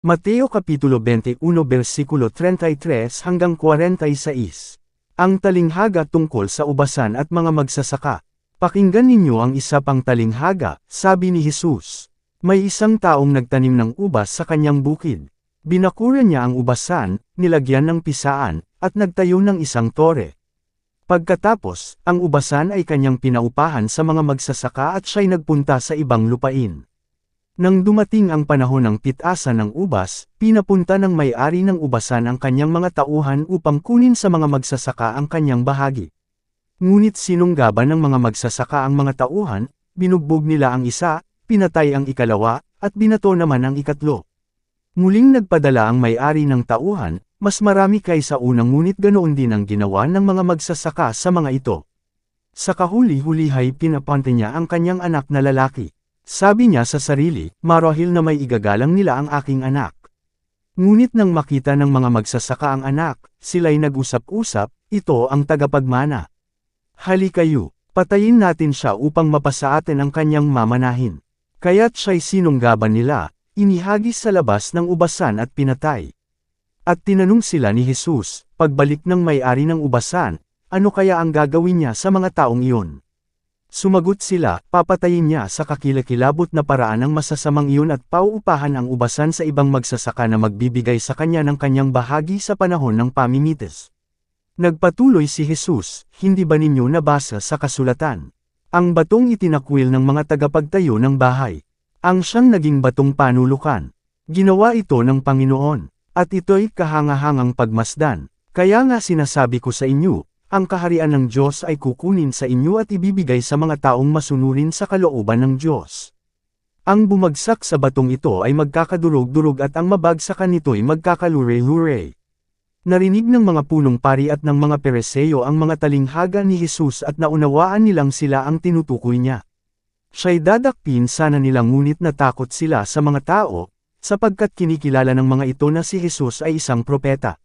Mateo Kapitulo 21 versikulo 33 hanggang 46. Ang talinghaga tungkol sa ubasan at mga magsasaka. Pakinggan ninyo ang isa pang talinghaga, sabi ni Jesus. May isang taong nagtanim ng ubas sa kanyang bukid. Binakuran niya ang ubasan, nilagyan ng pisaan, at nagtayo ng isang tore. Pagkatapos, ang ubasan ay kanyang pinaupahan sa mga magsasaka at siya'y nagpunta sa ibang lupain. Nang dumating ang panahon ng pitasan ng ubas, pinapunta ng may-ari ng ubasan ang kanyang mga tauhan upang kunin sa mga magsasaka ang kanyang bahagi. Ngunit sinunggaban ng mga magsasaka ang mga tauhan, binugbog nila ang isa, pinatay ang ikalawa, at binato naman ang ikatlo. Muling nagpadala ang may-ari ng tauhan, mas marami kaysa unang ngunit ganoon din ang ginawa ng mga magsasaka sa mga ito. Sa kahuli-hulihay pinapante niya ang kanyang anak na lalaki. Sabi niya sa sarili, marahil na may igagalang nila ang aking anak. Ngunit nang makita ng mga magsasaka ang anak, sila'y nag-usap-usap, ito ang tagapagmana. Hali kayo, patayin natin siya upang mapasa atin ang kanyang mamanahin. Kaya't siya'y sinunggaban nila, inihagis sa labas ng ubasan at pinatay. At tinanong sila ni Jesus, pagbalik ng may-ari ng ubasan, ano kaya ang gagawin niya sa mga taong iyon? Sumagot sila, papatayin niya sa kakilakilabot na paraan ang masasamang iyon at pauupahan ang ubasan sa ibang magsasaka na magbibigay sa kanya ng kanyang bahagi sa panahon ng pamimitis. Nagpatuloy si Jesus, hindi ba ninyo nabasa sa kasulatan? Ang batong itinakwil ng mga tagapagtayo ng bahay. Ang siyang naging batong panulukan. Ginawa ito ng Panginoon. At ito'y kahangahangang pagmasdan. Kaya nga sinasabi ko sa inyo, ang kaharian ng Diyos ay kukunin sa inyo at ibibigay sa mga taong masunurin sa kalooban ng Diyos. Ang bumagsak sa batong ito ay magkakadurog-durog at ang mabagsakan nito'y magkakalure-lure. Narinig ng mga punong pari at ng mga pereseyo ang mga talinghaga ni Jesus at naunawaan nilang sila ang tinutukoy niya. Siya'y dadakpin sana nilang ngunit natakot sila sa mga tao, sapagkat kinikilala ng mga ito na si Jesus ay isang propeta.